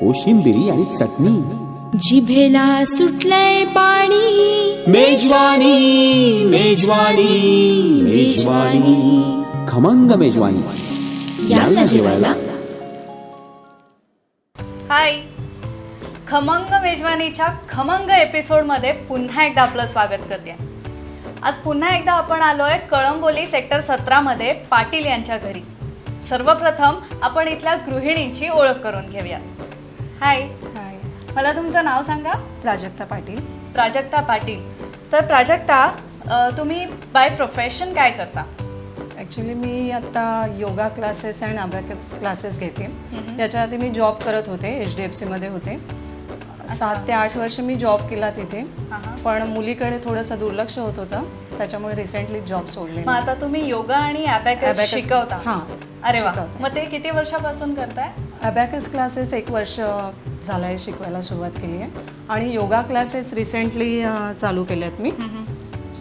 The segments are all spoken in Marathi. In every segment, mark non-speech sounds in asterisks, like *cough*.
कोशिंबिरी आणि चटणी. जिभेला सुटलंय पाणी. मेजवानी मेजवानी मेजवानी. खमंग मेजवानी. यांना जेवायला. हाय. खमंग मेजवानीच्या खमंग एपिसोडमध्ये पुन्हा एकदा आपलं स्वागत करते. आज पुन्हा एकदा आपण आलोय कळंबोली सेक्टर सतरामध्ये पाटील यांच्या घरी. सर्वप्रथम आपण इथल्या गृहिणींची ओळख करून घेऊया हाय हाय मला तुमचं नाव सांगा. प्राजक्ता पाटील. प्राजक्ता पाटील. तर प्राजक्ता अ, तुम्ही बाय प्रोफेशन काय करता? ॲक्च्युली मी आता yoga classes and abacus classes घेते. याच्या आधी मी जॉब करत होते एच डी एफ सीमध्ये होते. सात ते आठ वर्ष मी जॉब केला तिथे. पण मुलीकडे थोडंसं दुर्लक्ष होत होतं. त्याच्यामुळे रिसेंटली जॉब सोडले मग आता तुम्ही योगा आणि अबॅकस Abacus, शिकवता. हां, अरे वा. शिकवते. मग ते किती वर्षापासून करताय? अबॅकस क्लासेस एक वर्ष झालं आहे शिकवायला सुरुवात केली आहे आणि योगा क्लासेस रिसेंटली चालू केल्यात मी.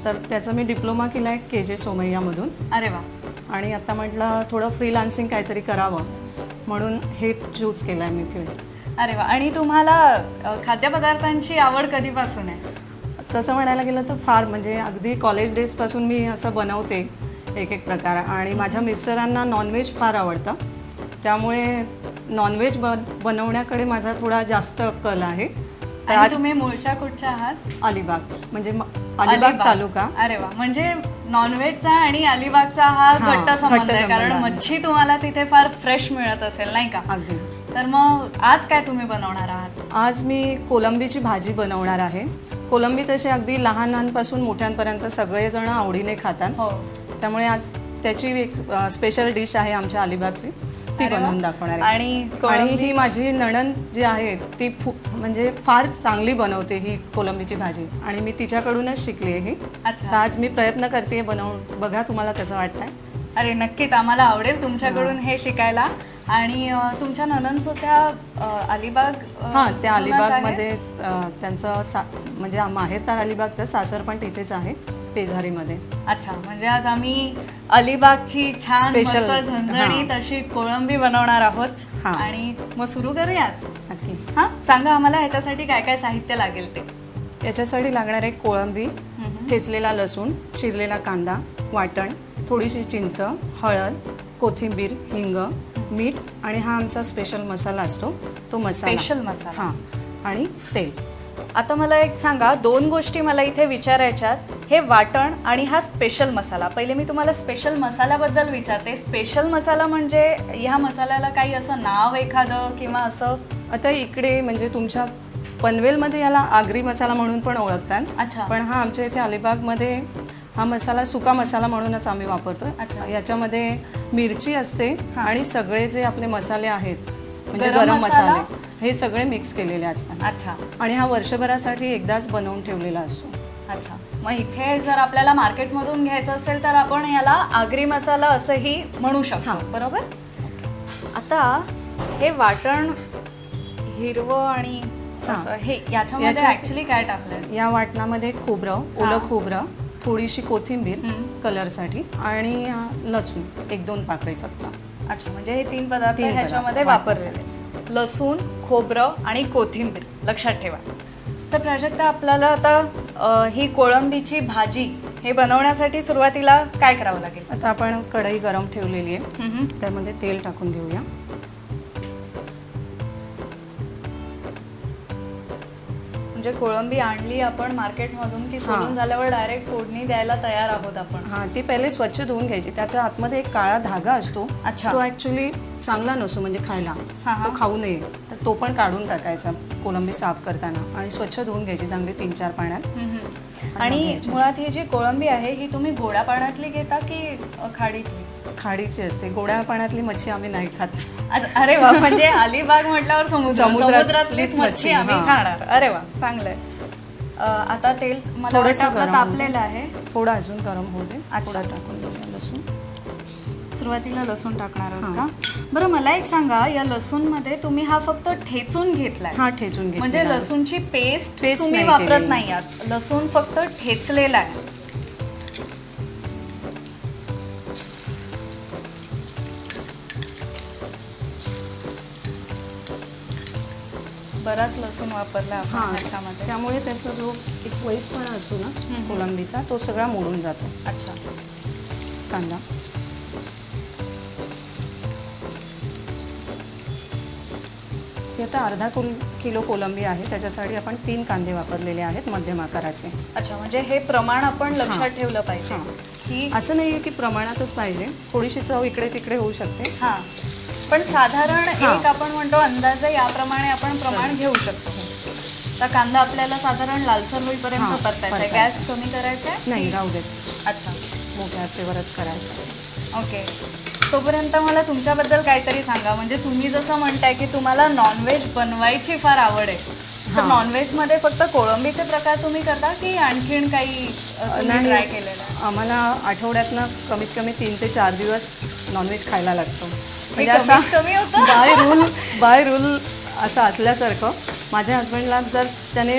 तर त्याचा मी डिप्लोमा केला आहे के जे सोमय्यामधून. अरे वा. आणि आता म्हटलं थोडं फ्रीलान्सिंग काहीतरी करावं. म्हणून हे चूज केलं आहे मी फील्ड अरे वा. आणि तुम्हाला खाद्यपदार्थांची आवड कधीपासून आहे? तसं म्हणायला गेलं तर फार. म्हणजे अगदी कॉलेज डेजपासून मी असं बनवते एक एक प्रकार. आणि माझ्या मिस्टरांना नॉनव्हेज फार आवडतं. त्यामुळे नॉनव्हेज बन बनवण्याकडे माझा थोडा जास्त कल आहे. तर आणि आज तुम्ही मूळच्या कुठच्या आहात? अलिबाग. म्हणजे म- अलिबाग तालुका. अरे वा. म्हणजे नॉनव्हेजचा आणि अलिबागचा हा हा, घट्ट संबंध घट्ट आहे संबंध कारण आहे. मच्छी तुम्हाला तिथे फार फ्रेश मिळत असेल नाही का? अगदी. तर मग आज काय तुम्ही बनवणार आहात? आज मी कोलंबीची भाजी बनवणार आहे. कोलंबी तशी अगदी लहानांपासून मोठ्यांपर्यंत सगळेजण आवडीने खातात. हो. त्यामुळे आज त्याची एक स्पेशल डिश आहे आमच्या अलिबागची. ती. बनवून दाखवणार आहे. आणि आणि कोळंबी- ही माझी नणन जी आहे ती फु- म्हणजे फार चांगली बनवते ही कोलंबीची भाजी. आणि मी तिच्याकडूनच शिकली आहे ही. अच्छा. आज मी प्रयत्न करते बनवून. बघा तुम्हाला कसं वाटतंय. अरे नक्कीच. आम्हाला आवडेल तुमच्याकडून हे. शिकायला. आणि अ, तुमच्या ननन सुद्धा अ, अलिबाग अ, हां त्या मधूनच आहे? अलिबागमध्येच अं, त्यांचं सा म्हणजे माहेर तर अलिबागचं सासर पण तिथेच आहे. पेझारीमध्ये अच्छा म्हणजे आज आम्ही अलिबागची छान Special, मस्त झणझणीत अशी कोळंबी बनवणार आहोत. हा. आणि मग सुरू करूयात? नक्की. हा सांगा आम्हाला ह्याच्यासाठी काय काय साहित्य लागेल ते. याच्यासाठी लागणार आहे कोळंबी ठेचलेला लसूण चिरलेला कांदा वाटण थोडीशी चिंच हळद कोथिंबीर हिंग मीठ आणि हा आमचा स्पेशल मसाला असतो तो मसाला. Special मसाला. हां. आणि तेल. आता मला एक सांगा दोन गोष्टी मला इथे विचारायच्यात हे वाटण आणि हा स्पेशल मसाला. पहिले मी तुम्हाला स्पेशल मसाल्याबद्दल विचारते. स्पेशल मसाला म्हणजे ह्या मसाल्याला काही असं नाव एखादं किंवा असं? आता इकडे म्हणजे तुमच्या पनवेलमध्ये याला आगरी मसाला म्हणून पण ओळखतात. अच्छा. पण हा आमच्या इथे अलिबागमध्ये हा मसाला सुका मसाला म्हणूनच आम्ही वापरतो अच्छा. याच्यामध्ये मिरची असते आणि सगळे जे आपले मसाले आहेत म्हणजे गरम मसाला? हे सगळे मिक्स केलेले असतात. अच्छा. आणि हा वर्षभरासाठी एकदाच बनवून ठेवलेला असतो. अच्छा. मग इथे जर आपल्याला मार्केटमधून घ्यायचं असेल तर आपण याला आगरी मसाला असंही म्हणू शकतो. हां. बरोबर? आता हे वाटण हिरवं आणि हां. असं हे याच्यामध्ये ऍक्च्युली काय टाकलंय? या वाटणामध्ये खोबरं ओलं हा. खोबरं थोडीशी कोथिंबीर. कलरसाठी आणि अं, लसूण एक दोन पाकळी फक्त. अच्छा म्हणजे हे तीन पदार्थ तीन ह्याच्यामध्ये पदार्थ वापरलेले. लसूण खोबरं आणि कोथिंबीर लक्षात ठेवा. तर प्राजक्ता आपल्याला आता ही कोळंबीची भाजी हे बनवण्यासाठी सुरुवातीला काय करावं लागेल? आता आपण कढई गरम ठेवलेली आहे. त्यामध्ये तेल टाकून घेऊया म्हणजे कोळंबी आणली आपण मार्केटमधून की सोडून. झाल्यावर डायरेक्ट फोडणी द्यायला तयार आहोत आपण? हा ती पहिले स्वच्छ धुवून घ्यायची. त्याच्या आतमध्ये एक काळा धागा असतो. अच्छा. तो ऍक्च्युली चांगला नसतो म्हणजे खायला. तो खाऊ नये. तर तो पण काढून टाकायचा कोलंबी साफ करताना. आणि स्वच्छ धुवून घ्यायची चांगली तीन चार पाण्यात. आणि मुळात ही जी कोळंबी आहे ही तुम्ही गोड्या पाण्यातली घेता की खाडीतली? खाडीची असते. गोड्या पाण्यातली मच्छी आम्ही नाही खात. अरे वा म्हणजे अलिबाग म्हटल्यावर समुद्र समुद्रातलीच मच्छी आम्ही. खाणार. अरे वा चांगलंय. अं, आता तेल मला. तापलेलं आहे. थोडं अजून गरम होऊ दे. थोडं टाकून लसूण. सुरुवातीला लसूण टाकणार आहोत हा. का बरं मला एक सांगा या लसूणमध्ये तुम्ही हा फक्त ठेचून घेतलाय. हा ठेचून घे म्हणजे लसूणची पेस्ट Paste तुम्ही नाही वापरत केलेली. नाही आहात. लसूण फक्त ठेचलेला आहे. बराच लसूण वापरला हा आपण ह्याच्यामध्ये त्यामुळे त्याचा जो एक वैसपणा असतो ना हम्म. कोलंबीचा तो सगळा मोडून जातो. अच्छा. कांदा. ही आता अर्धा कुल किलो कोलंबी आहे त्याच्यासाठी आपण तीन कांदे वापरलेले आहेत मध्यम आकाराचे. अच्छा म्हणजे हे प्रमाण आपण लक्षात. ठेवलं पाहिजे हा. की असं नाही आहे की प्रमाणातच पाहिजे थोडीशी चव इकडे तिकडे होऊ शकते. हा. पण साधारण हा. एक आपण म्हणतो अंदाजे याप्रमाणे आपण प्रमाण घेऊ शकतो. तर कांदा आपल्याला साधारण लालसर हा, होईपर्यंत परतायचा. गॅस कमी करायचा आहे? नाही राहू देत. अच्छा. मोठ्या आचेवरच करायचं ओके. तोपर्यंत मला तुमच्याबद्दल काहीतरी सांगा म्हणजे तुम्ही जसं म्हणताय की तुम्हाला नॉनव्हेज बनवायची फार आवड आहे तर हा. नॉनव्हेजमध्ये फक्त कोळंबीचे प्रकार तुम्ही करता की आणखीन काही नाही. ट्राय केलेलं आहे आम्हाला आठवड्यातनं कमीत कमी तीन ते चार दिवस नॉनव्हेज खायला लागतो हे कमीत कमी होतं? बाय रूल बाय रूल असं असल्यासारखं माझ्या हस्बंडला जर त्याने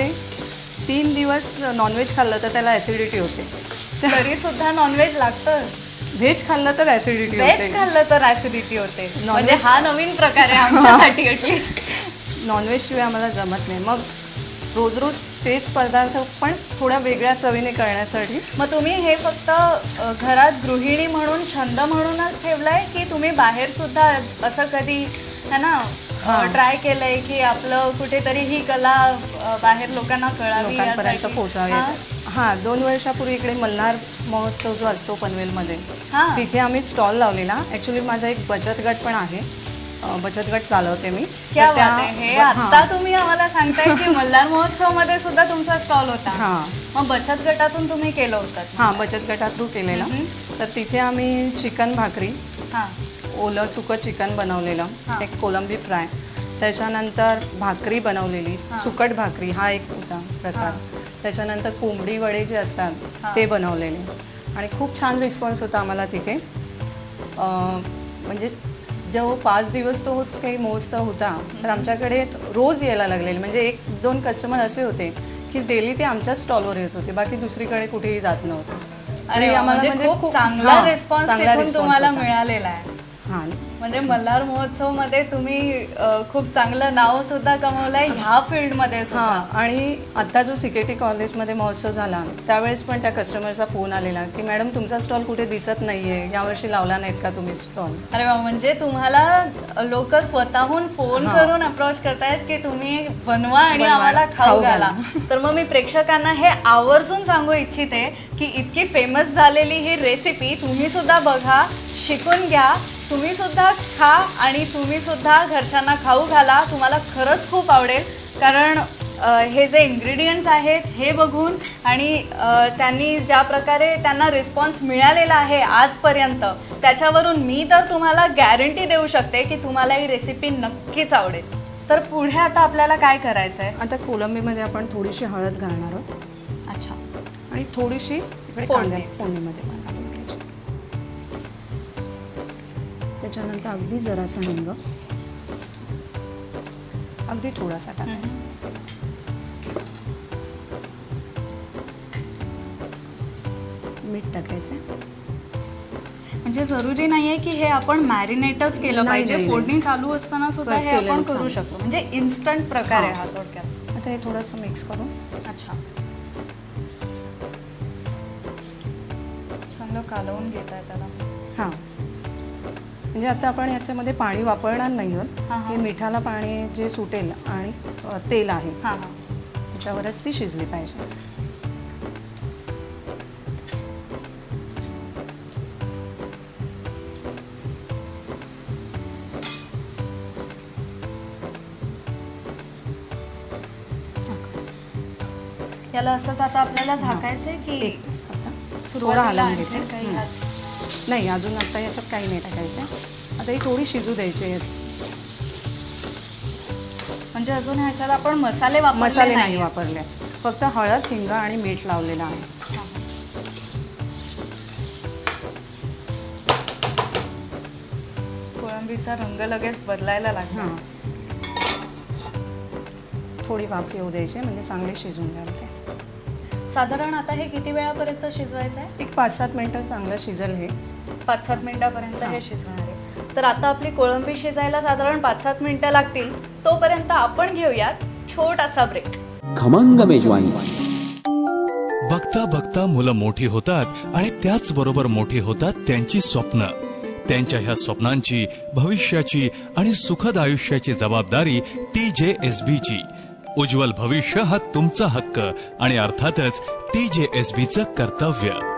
तीन दिवस नॉनव्हेज खाल्लं तर त्याला ॲसिडिटी होते तरी सुद्धा नॉनव्हेज लागतं व्हेज खाल्लं तर ॲसिडिटी व्हेज खाल्लं तर ऍसिडिटी होते. म्हणजे हा नवीन प्रकार आहे आमच्यासाठी ॲटलिस्ट नॉनव्हेज शिवाय आम्हाला जमत नाही. मग रोज रोज तेच पदार्थ पण थोड्या वेगळ्या चवीने करण्यासाठी. मग तुम्ही हे फक्त घरात गृहिणी म्हणून छंद म्हणूनच ठेवलंय की तुम्ही बाहेर सुद्धा असं कधी है ना. ट्राय केलंय की आपलं कुठेतरी ही कला बाहेर लोकांना कळावी? पोहोचावे हा? दोन वर्षापूर्वी इकडे मल्हार महोत्सव जो असतो पनवेलमध्ये हा. तिथे आम्ही स्टॉल लावलेला. ॲक्च्युली माझा एक बचत गट पण आहे. अं, बचत गट चालवते मी. क्या तर त्या- बात आहे. हे हां. आता तुम्ही आम्हाला सांगताय की मल्हार महोत्सवमध्ये सुद्धा तुमचा स्टॉल होता. हां. मग बचत गटातून तुम्ही केलं होतं. हां बचत गटा थ्रू केलेला. तर तिथे आम्ही चिकन भाकरी हा. ओलं सुकं चिकन बनवलेलं हां. एक कोलंबी फ्राय. त्याच्यानंतर भाकरी बनवलेली सुकट भाकरी हा एक होता प्रकार. त्याच्यानंतर कोंबडी वडे जे असतात. ते बनवलेले. आणि खूप छान रिस्पॉन्स होता आम्हाला तिथे. म्हणजे जो पाच दिवस तो होत काही महोत्सव होता. तर आमच्याकडे रोज यायला लागलेले. म्हणजे एक दोन कस्टमर असे होते की डेली ते आमच्या स्टॉलवर येत होते. बाकी दुसरीकडे कुठेही जात नव्हते. अरे वा, आम्हाला म्हणजे खूप चांगला रिस्पॉन्स तुम्हाला. मिळालेला आहे. हां. म्हणजे मल्हार महोत्सवमध्ये तुम्ही अ, खूप चांगलं नाव सुद्धा कमवलंय ह्या फील्डमध्ये सुद्धा. हां आणि आता जो सी के टी कॉलेजमध्ये महोत्सव झाला त्यावेळेस पण त्या कस्टमरचा फोन आलेला की मॅडम तुमचा स्टॉल कुठे दिसत नाहीये? यावर्षी लावला नाहीत का तुम्ही स्टॉल अरे वा म्हणजे तुम्हाला लोक स्वतःहून फोन हा. करून अप्रोच करतायत की तुम्ही बनवा आणि बनवा, आम्हाला खाऊ घाला. *laughs* तर मग मी प्रेक्षकांना हे आवर्जून सांगू इच्छिते की इतकी फेमस झालेली ही रेसिपी तुम्ही सुद्धा बघा शिकून घ्या. तुम्ही सुद्धा खा आणि तुम्ही सुद्धा घरच्यांना खाऊ घाला. तुम्हाला खरंच खूप आवडेल. कारण हे जे इन्ग्रेडियंट्स आहेत हे बघून आणि त्यांनी ज्या प्रकारे त्यांना रिस्पॉन्स मिळालेला आहे आजपर्यंत त्याच्यावरून मी तर तुम्हाला गॅरंटी देऊ शकते की तुम्हाला ही रेसिपी नक्कीच आवडेल. तर पुढे आता आपल्याला काय करायचं आहे आता कोलंबीमध्ये आपण थोडीशी हळद घालणार आहोत. अच्छा. आणि थोडीशी इकडे. कांद्या फोडणीमध्ये त्याच्यानंतर अगदी जरासा हिंग. अगदी थोडासा टाकायचा. मीठ टाकायचं. म्हणजे जरुरी नाहीये की हे आपण मॅरिनेटच केलं नाही, पाहिजे. नाही, नाही. फोडणी चालू असताना सुद्धा हे केलेलं आपण करू चालेल. शकतो. म्हणजे इन्स्टंट प्रकार आहे हा. हा. थोडक्यात. आता हे थोडंसं मिक्स करून. अच्छा. चांगलं कालवून घेत आहे त्याला. हां. म्हणजे आता आपण याच्यामध्ये पाणी वापरणार नाही आहोत. हां, हां. हे मिठाला पाणी जे सुटेल आणि अ, तेल आहे. हां हां. त्याच्यावरच ती शिजली पाहिजे. याला असंच आता आपल्याला झाकायचंय की एक आता. थोडं सुरुवातीला हलवून आणखीन घेते. काही. हात- नाही अजून आता याच्यात काही नाही टाकायचं. आता ही थोडी शिजू द्यायची आहेत. म्हणजे अजून ह्याच्यात आपण मसाले वापरले मसाले नाही. वापरले. फक्त हळद हिंग आणि मीठ लावलेलं आहे. कोळंबीचा रंग लगेच बदलायला लागला. हां. थोडी वाफ येऊ द्यायची म्हणजे चांगले शिजून द्याल ते. साधारण आता हे किती वेळापर्यंत शिजवायचं आहे एक पाच सात मिनटं चांगलं शिजेल हे. पाच सात मिनिटापर्यंत हे शिजवणार आहे. तर आता आपली कोळंबी शिजायला साधारण पाच सात मिनिटं लागतील. तोपर्यंत आपण घेऊयात छोटासा ब्रेक खमंग मेजवानी. बघता बघता मुलं मोठी होतात आणि त्याच बरोबर मोठी होतात त्यांची स्वप्न. त्यांच्या ह्या स्वप्नांची भविष्याची आणि सुखद आयुष्याची जबाबदारी टी जे एस ची उज्ज्वल भविष्य हा तुमचा हक्क आणि अर्थातच टी जे एस च कर्तव्य.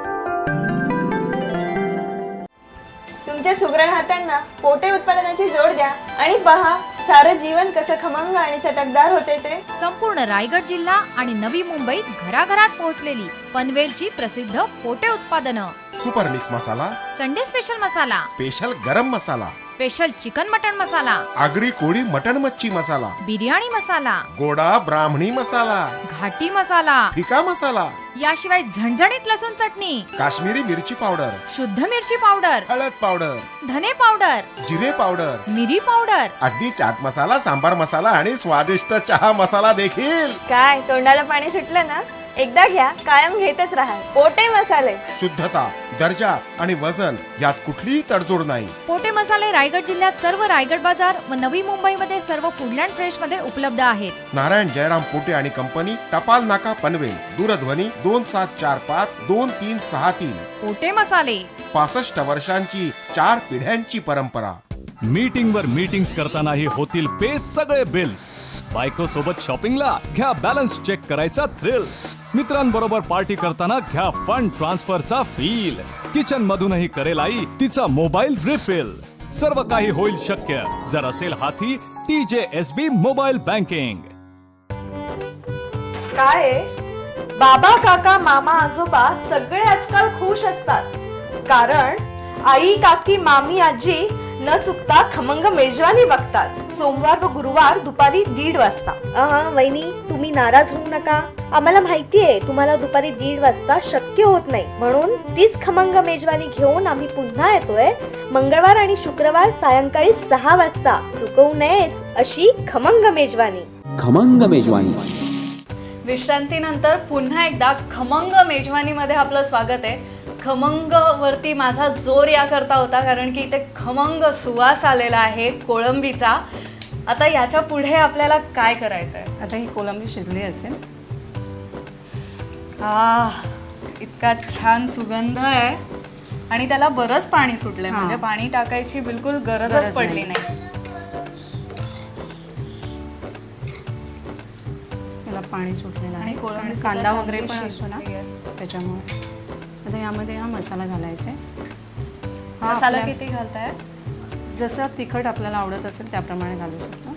हातांना पोटे उत्पादनाची जोड द्या आणि पहा सारं जीवन कसं खमंग आणि चटकदार होते ते. संपूर्ण रायगड जिल्हा आणि नवी मुंबईत घराघरात पोहोचलेली पनवेलची प्रसिद्ध पोटे उत्पादनं. Super mix masala Sunday special masala. Special garam masala. Special chicken mutton masala. Agri Koli mutton मच्छी मसाला. बिर्याणी मसाला. गोडा ब्राह्मणी मसाला. घाटी मसाला. फिका मसाला. याशिवाय झणझणीत लसूण चटणी. काश्मीरी मिरची पावडर. शुद्ध मिरची पावडर. हळद पावडर. धने पावडर. जिरे पावडर. मिरी पावडर. अगदी चाट मसाला सांबार मसाला आणि स्वादिष्ट चहा मसाला देखील. काय तोंडाला पाणी सुटलं ना? एकदा घ्या कायम घेतच राहा. पोटे मसाले. शुद्धता. दर्जा आणि वजन यात कुठलीही तडजोड नाही. पोटे मसाले रायगड जिल्ह्यात सर्व रायगड बाजार व नवी मुंबईमध्ये सर्व फूडलँड फ्रेशमध्ये उपलब्ध आहेत. नारायण जयराम पोटे आणि कंपनी टपाल नाका पनवेल दूरध्वनी दोन सात चार पाच दोन तीन सहा तीन. पोटे मसाले. पासष्ट वर्षांची चार पिढ्यांची परंपरा. मीटिंग वर मीटिंग्स करतानाही होतील पे सगळे बिल्स बायको सोबत शॉपिंगला घ्या बॅलन्स चेक करायचा थ्रिल मित्रांबरोबर पार्टी करताना घ्या फंड ट्रान्सफरचा फील किचन मधूनही करेल आई तिचा मोबाईल रिफिल सर्व काही होईल शक्य. जर असेल हाती टी जे एस बी मोबाईल बँकिंग काय बाबा काका मामा आजोबा सगळे आजकाल खुश असतात. कारण आई काकी मामी आजी न चुकता खमंग मेजवानी बघतात. सोमवार व गुरुवार दुपारी दीड वाजता. वहिनी तुम्ही नाराज होऊ नका. आम्हाला माहितीये तुम्हाला दुपारी दीड वाजता शक्य होत नाही. म्हणून तीच खमंग मेजवानी घेऊन आम्ही पुन्हा येतोय. मंगळवार आणि शुक्रवार सायंकाळी सहा वाजता. चुकवू नयेच अशी खमंग मेजवानी. खमंग मेजवानी. विश्रांतीनंतर पुन्हा एकदा खमंग मेजवानीमध्ये आपलं स्वागत आहे. खमंग वरती माझा जोर या करता होता कारण की इथे खमंग सुवास आलेला आहे कोळंबीचा. आता याच्यापुढे आपल्याला काय करायचं आहे आता ही कोलंबी शिजली असेल. आ इतका छान सुगंध आहे. आणि त्याला बरंच पाणी सुटलंय. हा. म्हणजे पाणी टाकायची बिलकुल गरजच गरज पडली नाही. नाही. याला पाणी सुटलेलं आहे. आणि कोळंबी आणि सुद्धा कांदा वगैरे पण चांगली असतो ना शिजली आहे. त्याच्यामुळे. आता यामध्ये हा मसाला घालायचा आहे. हा मसाला आपल्या- किती घालताय? जसं तिखट आपल्याला आवडत असेल त्याप्रमाणे घालू शकतो.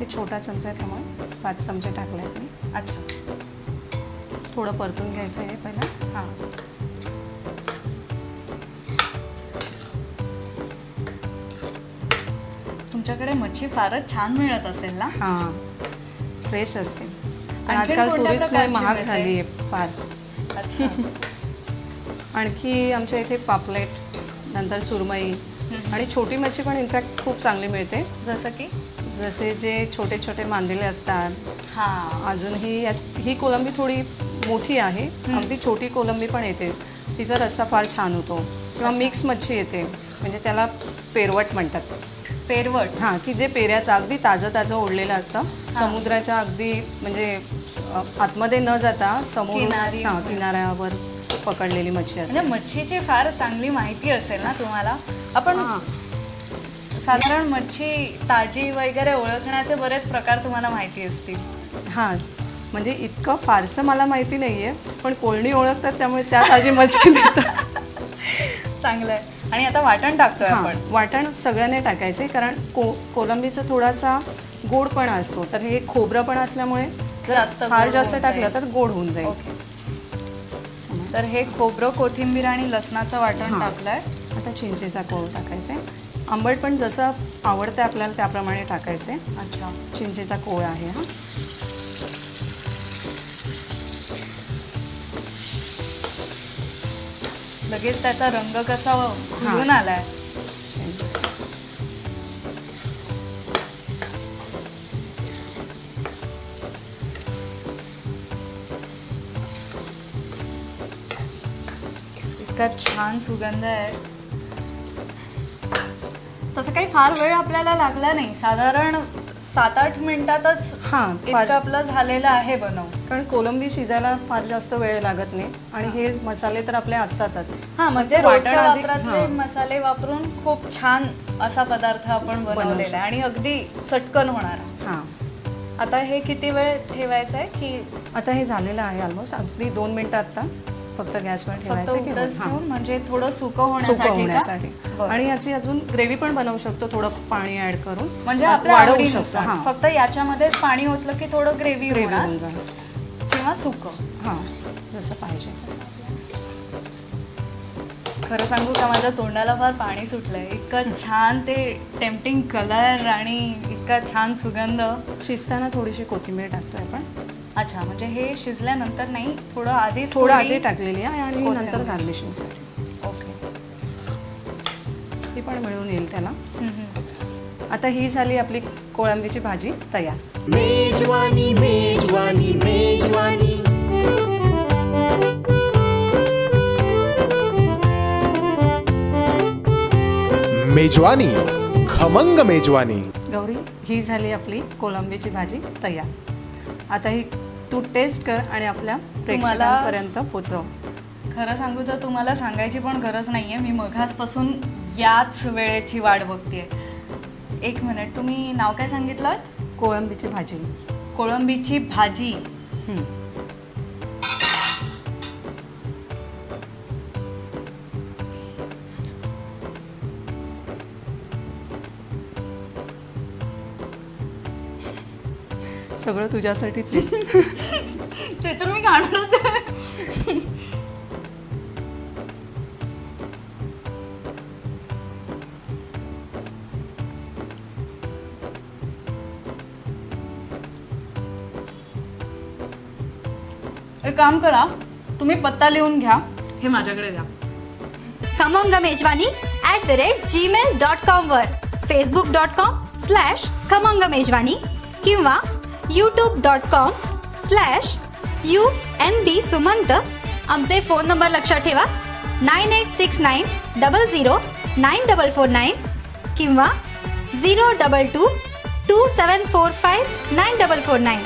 ते छोटा चमचा आहे त्यामुळे पाच चमचे टाकले आहेत मी. अच्छा. थोडं परतून घ्यायचं आहे पहिला. हां. तुमच्याकडे मच्छी फारच छान मिळत असेल ना? हां. फ्रेश असते. आणखीन आजकाल प्रकारची महाग? झाली आहे फार. अच्छा. *laughs* आणखी आमच्या इथे पापलेट नंतर सुरमई आणि छोटी मच्छी पण इनफॅक्ट खूप चांगली मिळते. जसं की? जसे जे छोटे छोटे मांदेले असतात. हां. अजूनही यात ही कोलंबी थोडी मोठी आहे. अगदी छोटी कोलंबी पण येते. तिचा रस्सा फार छान होतो. किंवा मिक्स मच्छी येते. म्हणजे त्याला पेरवट म्हणतात. पेरवट हां की जे पेऱ्याचं अगदी ताजं ताजं ओढलेलं असतं समुद्राच्या अगदी म्हणजे आतमध्ये न जाता समोर किनारी. हां किनाऱ्यावर पकडलेली मच्छी असते. म्हणजे मच्छीची फार चांगली माहिती असेल ना तुम्हाला? आपण हां. साधारण मच्छी ताजी वगैरे ओळखण्याचे बरेच प्रकार तुम्हाला माहिती असतील. हां म्हणजे इतकं फारसं मला माहिती नाही आहे पण कोळणी ओळखतात त्यामुळे त्या ताजी मच्छी देतात. चांगलं आहे आणि आता वाटण टाकतोय आपण. वाटण सगळ्याने टाकायचे कारण को कोलंबीचा थोडासा गोडपणा असतो तर हे खोबरं पण असल्यामुळे जर जास्त फार जास्त टाकलं. तर गोड होऊन जाईल. तर हे खोबरं कोथिंबीर आणि लसणाचं वाटण. टाकलंय. आता चिंचेचा कोळ टाकायचा. आंबट पण जसं आवडतं आपल्याला त्याप्रमाणे टाकायचे. अच्छा. चिंचेचा कोळ आहे हा. लगेच त्याचा रंग कसा खुलून आलाय. इतका छान सुगंध आहे. तसं काही फार वेळ आपल्याला लागला नाही. साधारण सात आठ मिनिटातच हां इतकं आपलं झालेलं आहे बनव कारण कोलंबी शिजायला फार जास्त वेळ लागत नाही आणि हे मसाले तर आपले असतातच हा म्हणजे वाटण रोजच्या अधिक- वापरातले हां. मसाले वापरून खूप छान असा पदार्थ आपण बनवलेला. आहे आणि अगदी चटकन होणार हां आता हे किती वेळ ठेवायचं आहे की आता हे झालेलं आहे ऑलमोस्ट अगदी दोन मिनिटं आता फक्त गॅसवर फक्त ठेवायचं की उकडच हां. ठेवून म्हणजे थोडं सुकं सुकं होण्यासाठी का? होण्यासाठी बरं. आणि याची अजून ग्रेव्ही पण बनवू शकतो थोडं पाणी ऍड करून म्हणजे आपल्या वाढवू आवडीनुसार. शकतो हां फक्त याच्यामध्येच पाणी ओतलं की थोडं ग्रेव्ही ग्रेव्ही होणार होऊन जाईल किंवा सुकं. हां जसं पाहिजे. तसं खरं सांगू का माझ्या तोंडाला फार पाणी सुटलंय. इतकं छान ते टेम्पटिंग कलर आणि इतका छान सुगंध. शिजताना थोडीशी कोथिंबीर टाकतोय आपण. अच्छा म्हणजे हे शिजल्यानंतर नाही थोडं आधी थोडं आधी टाकलेली आहे आणि कोथिंबीर. नंतर गार्निशिंगसाठी ओके. ती पण मिळून येईल त्याला. हम्म, हम्म. आता ही झाली आपली कोळंबीची भाजी तयार. मेजवानी मेजवानी मेजवानी. मेजवानी खमंग मेजवानी. गौरी ही झाली आपली कोलंबीची भाजी तयार. आता ही तू टेस्ट कर आणि आपल्या प्रेक्षकांपर्यंत पोचव. खरं सांगू तर तुम्हाला सांगायची पण गरज नाहीये. मी मघासपासून याच वेळेची वाट बघतेय. एक मिनिट तुम्ही नाव काय सांगितलं? कोळंबीची भाजी. कोळंबीची भाजी. हं. सगळं तुझ्यासाठीच आहे. *laughs* ते तर मी काढूनच एक काम करा तुम्ही पत्ता लिहून घ्या. हे माझ्याकडे द्या. Khamang Mejwani at the rate Gmail dot कॉमवर Facebook dot com slash Khamang Mejwani किंवा YouTube dot com slash U N B Sumant. आमचे फोन नंबर लक्षात ठेवा. Nine eight six nine double zero nine double four nine किंवा zero double two two seven four five nine double four nine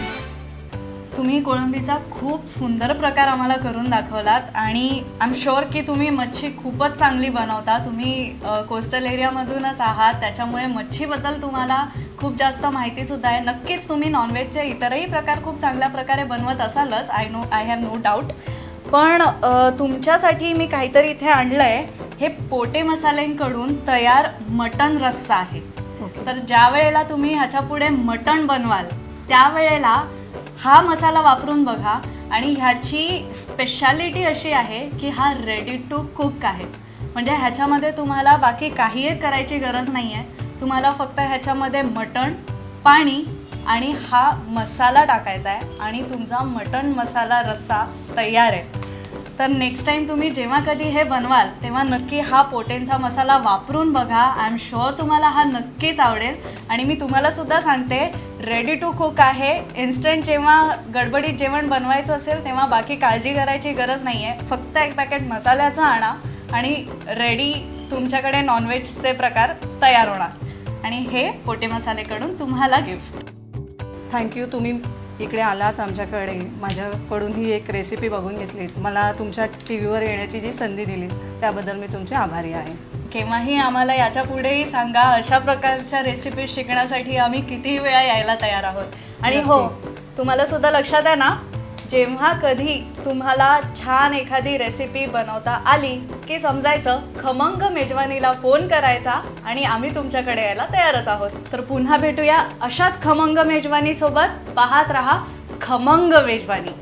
तुम्ही कोळंबीचा खूप सुंदर प्रकार आम्हाला करून दाखवलात आणि आय एम शुअर की तुम्ही मच्छी खूपच चांगली बनवता. तुम्ही कोस्टल एरियामधूनच आहात त्याच्यामुळे मच्छीबद्दल तुम्हाला खूप जास्त माहितीसुद्धा आहे. नक्कीच तुम्ही नॉनव्हेजचे इतरही प्रकार खूप चांगल्या प्रकारे बनवत असालच I know I have no doubt पण तुमच्यासाठी मी काहीतरी इथे आणलंय. हे पोटे मसाल्यांकडून तयार मटन रस्सा आहे. तर ज्या वेळेला तुम्ही ह्याच्या पुढे मटण बनवाल त्यावेळेला हा मसाला वापरून बघा आणि ह्याची स्पेशालिटी अशी आहे की हा रेडी टू कुक आहे. म्हणजे ह्याच्यामध्ये तुम्हाला बाकी काहीही करायची गरज नाही आहे तुम्हाला फक्त ह्याच्यामध्ये मटण पाणी आणि हा मसाला टाकायचा आहे आणि तुमचा मटण मसाला रस्सा तयार आहे. तर नेक्स्ट टाईम तुम्ही जेव्हा कधी हे बनवाल तेव्हा नक्की हा पोटेंचा मसाला वापरून बघा. आय एम शुअर तुम्हाला हा नक्कीच आवडेल. आणि मी तुम्हाला सुद्धा सांगते रेडी टू कुक आहे. इन्स्टंट जेव्हा गडबडीत जेवण बनवायचं असेल तेव्हा बाकी काळजी करायची गरज नाही आहे फक्त एक पॅकेट मसाल्याचं आणा आणि रेडी तुमच्याकडे नॉनव्हेजचे प्रकार तयार होणार. आणि हे पोटे मसालेकडून तुम्हाला गिफ्ट थँक्यू तुम्ही इकडे आलात आमच्याकडे. माझ्याकडून ही एक रेसिपी बघून घेतली मला तुमच्या टी व्हीवर येण्याची जी संधी दिली त्याबद्दल मी तुमचे आभारी आहे. केव्हाही आम्हाला याच्या पुढेही सांगा अशा प्रकारच्या रेसिपी शिकण्यासाठी आम्ही किती वेळा यायला तयार आहोत. आणि हो तुम्हाला सुद्धा लक्षात आहे ना? जेव्हा कधी तुम्हाला छान एखादी रेसिपी बनवता आली की समजायचं खमंग मेजवानीला फोन करायचा आणि आम्ही तुमच्याकडे यायला तयारच आहोत. तर पुन्हा भेटूया अशाच खमंग मेजवानी सोबत पाहत रहा खमंग मेजवानी.